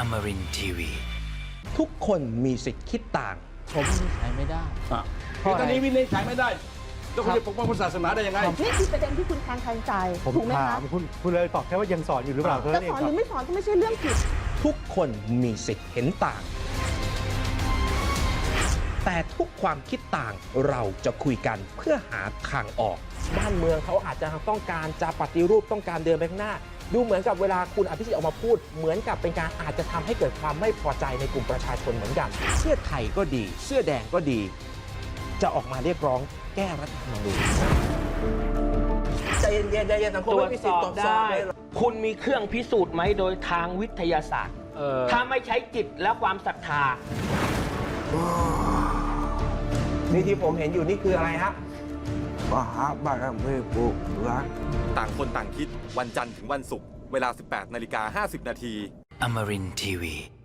Amarin Tiwi. ทุกคนมีสิทธิ์คิดต่าง ผมใช้ไม่ได้อะเพคือราะอะไรตอนนี้วินิจฉัยไม่ได้แล้วคุณจะปกป้องพุทธศาสนาได้ยังไง นี่คือประเด็นที่คุณแทงแทงใจผมถูกไหมถาคะมคุณคุณเลยตอบแค่ว่ายังสอนอยู่หรือเปล่าเท่าจะนั้นเอสงอนคหรับรือไม่สอนก็ไม่ใช่เรื่องผิด ทุกคนมีสิทธิ์เห็นต่าง แต่ทุกความคิดต่างเราจะคุยกันเพื่อหาทางออก บ้านเมืองเขาอาจจะต้องการจะปฏิรูปต้องการเดินไปข้างหน้า ดูเหมือนกับเวลาคุณอภิสิทธิ์ออกมาพูด เหมือนกับเป็นการอาจจะทำให้เกิดความไม่พอใจในกลุ่มประชาชนเหมือนกัน เสื้อไทยก็ดี เสื้อแดงก็ดี จะออกมาเรียกร้องแก้รัฐธรรมนูญใจเย็นๆใจเย็นๆสังคมตรวไม่จมีสสิทอธิ์บตรวจสอบได้เลยเหรอคุณมีเครื่องพิสูจน์ไหมโดยทางวิทยาศาสตร์เออถ้าไม่ใช้จิตและความศรัทธานี่ที่ผมเห็นอยู่นี่คืออะไรฮะ มหาบารมีปลูกรักต่างคนต่างคิดวันจันทร์ถึงวันศุกร์เวลา 18นาฬิกา50นาที Amarin Tiwi.